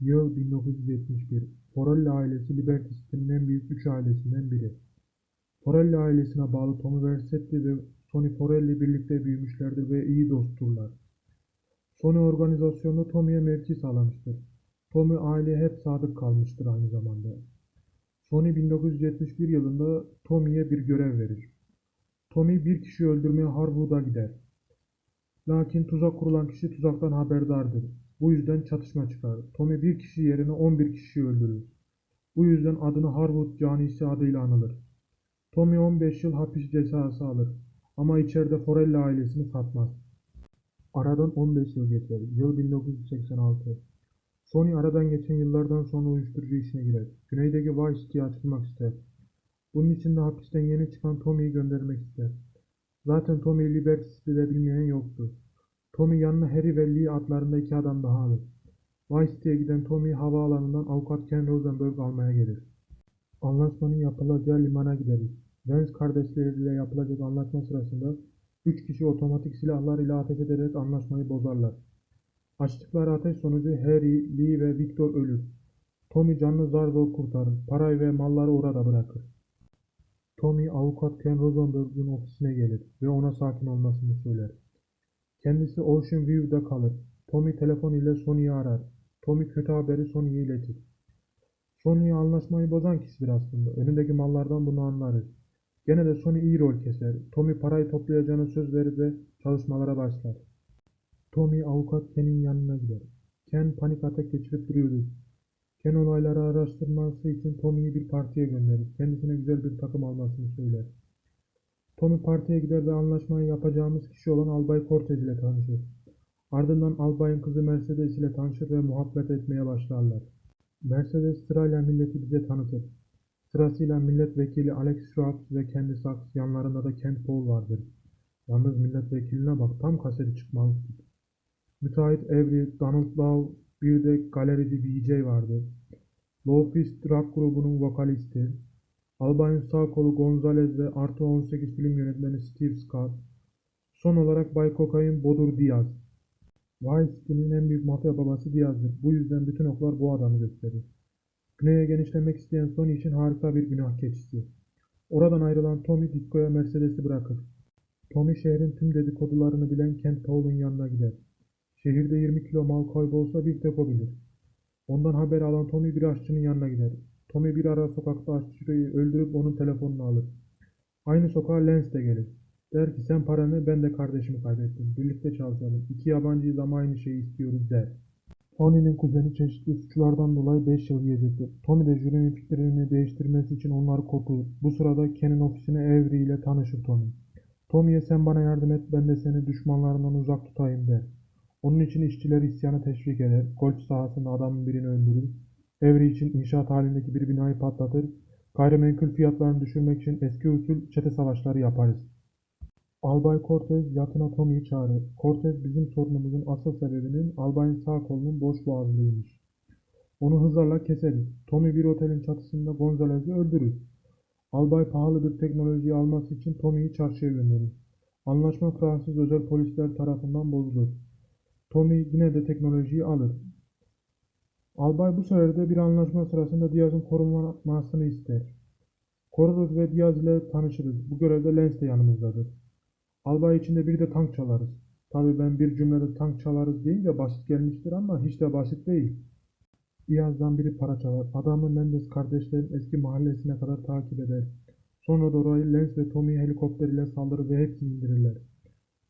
Yıl 1971. Forelli ailesi Liberty en büyük üç ailesinden biri. Forelli ailesine bağlı Tommy Vercetti ve Sonny Forelli birlikte büyümüşlerdir ve iyi dostturlar. Sony organizasyonda Tommy'ye mevki sağlamıştır. Tommy aileye hep sadık kalmıştır aynı zamanda. Sony 1971 yılında Tommy'ye bir görev verir. Tommy bir kişi öldürmeye Harwood'a gider. Lakin tuzak kurulan kişi tuzaktan haberdardır. Bu yüzden çatışma çıkar. Tommy bir kişi yerine 11 kişiyi öldürür. Bu yüzden adını Harwood canisi adıyla anılır. Tommy 15 yıl hapis cezası alır. Ama içeride Forelli ailesini satmaz. Aradan 15 yıl geçer. Yıl 1986. Sony aradan geçen yıllardan sonra uyuşturucu işine girer. Güneydeki Vice City'ye açılmak ister. Bunun için de hapisten yeni çıkan Tommy'yi göndermek ister. Zaten Tommy'yi Liberty City'de bilmeyen yoktu. Tommy yanına Harry ve Lee adlarında iki adam daha alır. Vice City'ye giden Tommy havaalanından avukat Ken Rosenberg almaya gelir. Anlaşmanın yapılacağı limana gideriz. Vance kardeşleriyle yapılacak anlaşma sırasında üç kişi otomatik silahlar ile ateş ederek anlaşmayı bozarlar. Açtıkları ateş sonucu Harry, Lee ve Victor ölür. Tommy canını zar zor kurtarır. Parayı ve malları orada bırakır. Tommy avukat Ken Rosenberg'in ofisine gelir ve ona sakin olmasını söyler. Kendisi Ocean View'da kalır. Tommy telefon ile Sony'yi arar. Tommy kötü haberi Sony'ye iletir. Sony anlaşmayı bozan kişidir aslında. Önündeki mallardan bunu anlarız. Gene de Sony iyi rol keser. Tommy parayı toplayacağına söz verir ve çalışmalara başlar. Tommy avukat Ken'in yanına gider. Ken panik atak geçirip duruyordu. Ken olayları araştırması için Tommy'yi bir partiye gönderir. Kendisine güzel bir takım almasını söyler. Tommy partiye gider ve anlaşmayı yapacağımız kişi olan Albay Cortez ile tanışır. Ardından Albay'ın kızı Mercedes ile tanışır ve muhabbet etmeye başlarlar. Mercedes sırayla milleti bize tanıtır. Sırasıyla milletvekili Alex Schwab ve kendi Sachs yanlarında da Kent Paul vardır. Yalnız milletvekiline bak tam kaseti çıkmalı. Müteahhit Avery, Donald Lowe, bir de galerici BJ vardı. Lowfist rock grubunun vokalisti. Albay'ın sağ kolu Gonzalez ve artı 18 film yönetmeni Steve Scott. Son olarak Bay Cocaine Bodur Diaz. Vice City'nin en büyük mafya babası Diaz'dır. Bu yüzden bütün oklar bu adamı gösterir. Güney'e genişlemek isteyen Sony için harika bir günah keçisi. Oradan ayrılan Tommy diskoya Mercedes'i bırakır. Tommy şehrin tüm dedikodularını bilen Kent Paul'un yanına gider. Şehirde 20 kilo mal kaybolsa bir tek o bilir. Ondan haber alan Tommy bir aşçının yanına gider. Tommy bir ara sokakta aşçıyı öldürüp onun telefonunu alır. Aynı sokağa Lance de gelir. Der ki sen paranı ben de kardeşimi kaybettim. Birlikte çalışalım. İki yabancıyız ama aynı şeyi istiyoruz der. Tony'nin kuzeni çeşitli suçlardan dolayı 5 yıl yiyecektir. Tommy de jürinin fikrini değiştirmesi için onları korkutur. Bu sırada Ken'in ofisine Avery ile tanışır Tommy. Tommy'ye sen bana yardım et ben de seni düşmanlarından uzak tutayım der. Onun için işçiler isyanı teşvik eder. Golf sahasında adamın birini öldürür. Avery için inşaat halindeki bir binayı patlatır. Gayrimenkul fiyatlarını düşürmek için eski usul çete savaşları yaparız. Albay Cortez yatına Tommy'yi çağırır. Cortez bizim sorunumuzun asıl sebebinin albayın sağ kolunun boş boğazlığıymış. Onu hızlarla keseriz. Tommy bir otelin çatısında Gonzalez'i öldürür. Albay pahalı bir teknolojiyi alması için Tommy'yi çarşıya gönderir. Anlaşma Fransız özel polisler tarafından bozulur. Tommy yine de teknolojiyi alır. Albay bu sefer bir anlaşma sırasında Diaz'ın korunmasını ister. Koruruz ve Diaz ile tanışırız. Bu görevde Lance de yanımızdadır. Albay içinde bir de tank çalarız. Tabii ben bir cümlede tank çalarız deyince basit gelmiştir ama hiç de basit değil. Diaz'dan biri para çalar. Adamı Mendes kardeşlerin eski mahallesine kadar takip eder. Sonra da orayı Lance ve Tommy helikopter ile saldırır ve hepsini indirirler.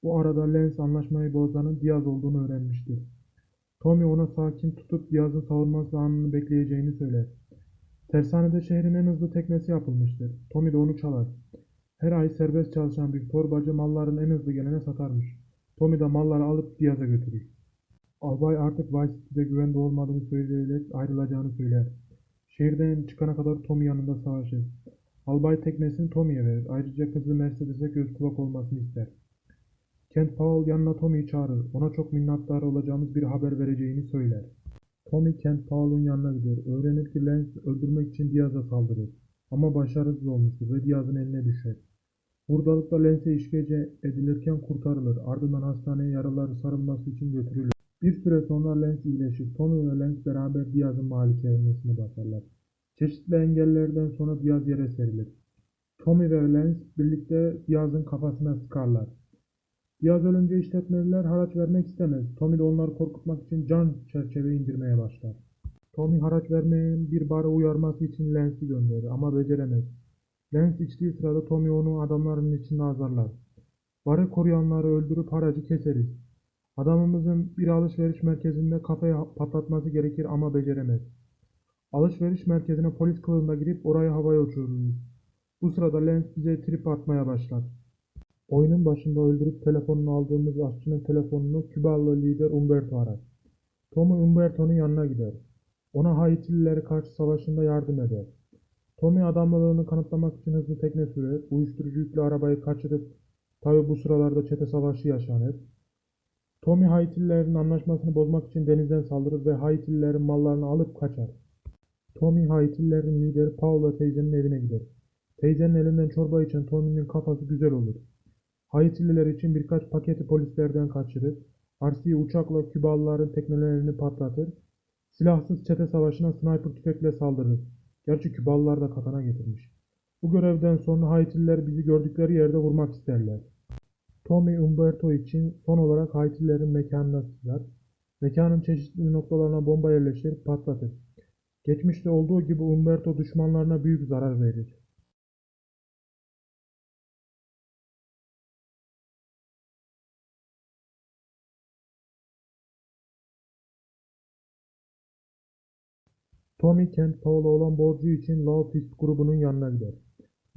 Bu arada Lance anlaşmayı bozanın Diaz olduğunu öğrenmiştir. Tommy ona sakin tutup Diaz'ın savunması anını bekleyeceğini söyler. Tersanede şehrin en hızlı teknesi yapılmıştır. Tommy de onu çalar. Her ay serbest çalışan bir torbacı malların en hızlı gelene satarmış. Tommy de malları alıp Diaz'a götürür. Albay artık Vice City'de güvende olmadığını söyleyerek ayrılacağını söyler. Şehirden çıkana kadar Tommy yanında savaşır. Albay teknesini Tommy'ye verir. Ayrıca kızı Mercedes'e göz kulak olmasını ister. Kent Powell yanına Tommy'yi çağırır. Ona çok minnettar olacağımız bir haber vereceğini söyler. Tommy Kent Powell'ın yanına gider. Öğrenir ki Lance öldürmek için Diaz'a saldırır. Ama başarısız olmuştur ve Diaz'ın eline düşer. Buradalıkta Lance'e işkence edilirken kurtarılır. Ardından hastaneye yaraları sarılması için götürülür. Bir süre sonra Lance iyileşir. Tommy ve Lance beraber Diaz'ın malikanesini basarlar. Çeşitli engellerden sonra Diaz yere serilir. Tommy ve Lance birlikte Diaz'ın kafasına sıkarlar. Diaz ölünce işletmeliler haraç vermek istemez. Tommy de onları korkutmak için can çerçeve indirmeye başlar. Tommy haraç vermeyen bir barı uyarması için Lance'i gönderir ama beceremez. Lance içtiği sırada Tommy onu adamların içinde azarlar. Barı koruyanları öldürüp haracı keseriz. Adamımızın bir alışveriş merkezinde kafaya patlatması gerekir ama beceremez. Alışveriş merkezine polis kılığında girip orayı havaya uçururuz. Bu sırada Lance bize trip atmaya başlar. Oyunun başında öldürüp telefonunu aldığımız aşçının telefonunu Kübalı lider Umberto arar. Tommy Umberto'nun yanına gider. Ona Haitilileri karşı savaşında yardım eder. Tommy adamlılığını kanıtlamak için hızlı tekne sürer, uyuşturucu yüklü arabayı kaçırıp tabi bu sıralarda çete savaşı yaşanır. Tommy Haitililerin anlaşmasını bozmak için denizden saldırır ve Haitililerin mallarını alıp kaçar. Tommy Haitililerin lideri Paula teyzenin evine gider. Teyzenin elinden çorba içen Tommy'nin kafası güzel olur. Haitililer için birkaç paketi polislerden kaçırır. Arsi'yi uçakla Kübalıların teknelerini patlatır. Silahsız çete savaşına sniper tüfekle saldırır. Gerçi Kübalılar da katana getirmiş. Bu görevden sonra Haitililer bizi gördükleri yerde vurmak isterler. Tommy Umberto için son olarak Haitililerin mekanına sızar. Mekanın çeşitli noktalarına bomba yerleştirip patlatır. Geçmişte olduğu gibi Umberto düşmanlarına büyük zarar verir. Tommy Kent Paul'a olan borcu için Love Fist grubunun yanına gider.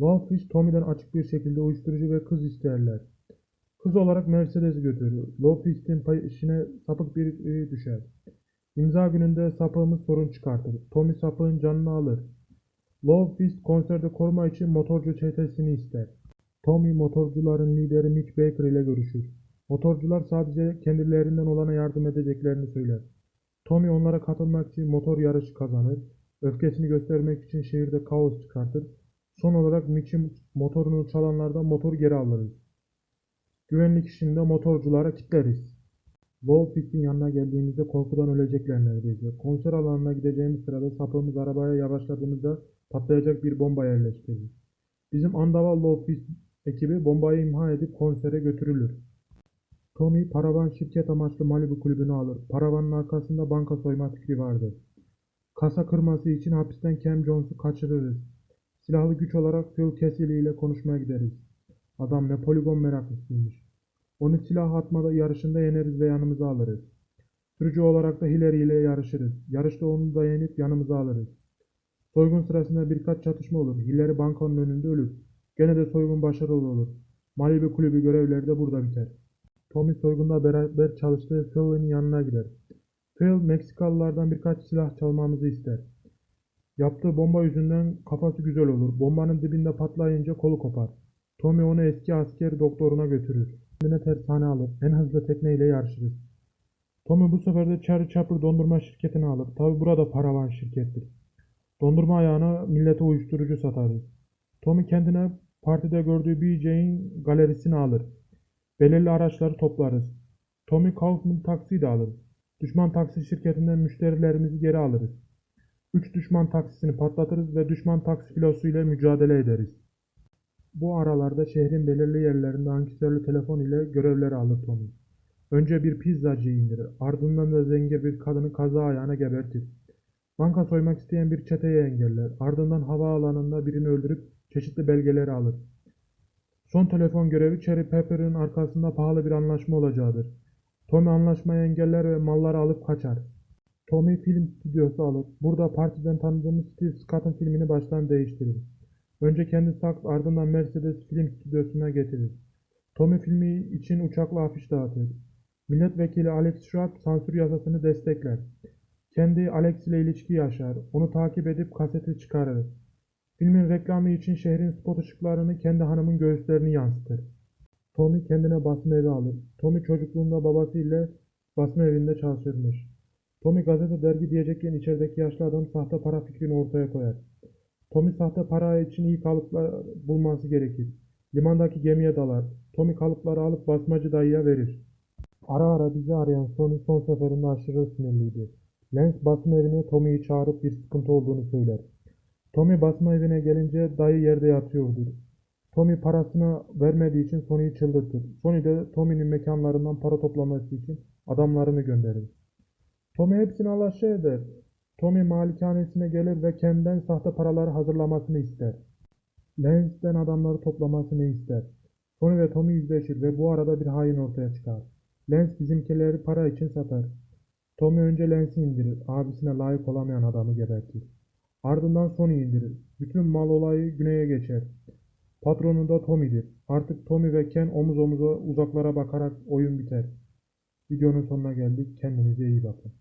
Love Fist Tommy'den açık bir şekilde uyuşturucu ve kız isterler. Kız olarak Mercedes'i götürür. Love Fist'in peşine sapık biri düşer. İmza gününde sapığımız sorun çıkartır. Tommy sapığın canını alır. Love Fist konserde koruma için motorcu çetesini ister. Tommy motorcuların lideri Mitch Baker ile görüşür. Motorcular sadece kendilerinden olana yardım edeceklerini söyler. Tommy onlara katılmak için motor yarışı kazanır. Öfkesini göstermek için şehirde kaos çıkartır. Son olarak Mitch'in motorunu çalanlardan motor geri alırız. Güvenlik işinde motorculara kitleriz. Wolfist'in yanına geldiğimizde korkudan ölecekler neredeyse. Konser alanına gideceğimiz sırada sapığımız arabaya yavaşladığımızda patlayacak bir bomba yerleştirir. Bizim Andaval Wolfist ekibi bombayı imha edip konsere götürülür. Tommy paravan şirket amaçlı Malibu kulübünü alır. Paravanın arkasında banka soyma fikri vardır. Kasa kırması için hapisten Cam Jones'u kaçırırız. Silahlı güç olarak Phil Cassidy ile konuşmaya gideriz. Adam ne poligon meraklısıymış. Onu silah atmada yarışında yeneriz ve yanımıza alırız. Sürücü olarak da Hillary ile yarışırız. Yarışta onu da yenip yanımıza alırız. Soygun sırasında birkaç çatışma olur. Hillary bankanın önünde ölür. Gene de soygun başarılı olur. Malibu kulübü görevleri de burada biter. Tommy soygunda beraber çalıştığı Phil'in yanına gider. Phil, Meksikalılardan birkaç silah çalmamızı ister. Yaptığı bomba yüzünden kafası güzel olur. Bombanın dibinde patlayınca kolu kopar. Tommy onu eski asker doktoruna götürür. Kendine tersane alır. En hızlı tekneyle yarışırız. Tommy bu sefer de Charlie Chaplin dondurma şirketini alır. Tabi burada paravan şirkettir. Dondurma ayağına millete uyuşturucu satarız. Tommy kendine partide gördüğü BJ'in galerisini alır. Belirli araçları toplarız. Tommy Kaufman taksi de alır. Düşman taksi şirketinden müşterilerimizi geri alırız. Üç düşman taksisini patlatırız ve düşman taksi filosuyla mücadele ederiz. Bu aralarda şehrin belirli yerlerinde ankesörlü telefon ile görevleri alır Tommy. Önce bir pizzacıyı indirir. Ardından da zengin bir kadını kaza ayağına gebertir. Banka soymak isteyen bir çeteyi engeller. Ardından havaalanında birini öldürüp çeşitli belgeleri alır. Son telefon görevi Cherry Pepper'ın arkasında pahalı bir anlaşma olacağıdır. Tommy anlaşmayı engeller ve malları alıp kaçar. Tommy film stüdyosu alır. Burada partiden tanıdığımız Steve Scott'ın filmini baştan değiştirir. Önce kendi Saks ardından Mercedes film stüdyosuna getirir. Tommy filmi için uçakla afiş dağıtır. Milletvekili Alex Schwab sansür yasasını destekler. Kendi Alex ile ilişki yaşar. Onu takip edip kaseti çıkarır. Filmin reklamı için şehrin spot ışıklarını kendi hanımın göğüslerini yansıtır. Tommy kendine basma evi alır. Tommy çocukluğunda babası ile basma evinde çalışırmış. Tommy gazete dergi diyecekken içerideki yaşlı adam sahte para fikrini ortaya koyar. Tommy sahte para için iyi kalıplar bulması gerekir. Limandaki gemiye dalar. Tommy kalıpları alıp basmacı dayıya verir. Ara ara bizi arayan Sony son seferinde aşırı sinirliydi. Lens basım evine Tommy'yi çağırıp bir sıkıntı olduğunu söyler. Tommy basma evine gelince dayı yerde yatıyordur. Tommy parasını vermediği için Sony'yi çıldırtır. Sony de Tommy'nin mekanlarından para toplaması için adamlarını gönderir. Tommy hepsini alaşağı eder. Tommy malikanesine gelir ve kendinden sahte paraları hazırlamasını ister. Lens'ten adamları toplamasını ister. Tony ve Tommy yüzleşir ve bu arada bir hain ortaya çıkar. Lens bizimkileri para için satar. Tommy önce Lens'i indirir. Abisine layık olamayan adamı gebertir. Ardından Sony indirir. Bütün mal olayı güneye geçer. Patronu da Tommy'dir. Artık Tommy ve Ken omuz omuza uzaklara bakarak oyun biter. Videonun sonuna geldik. Kendinize iyi bakın.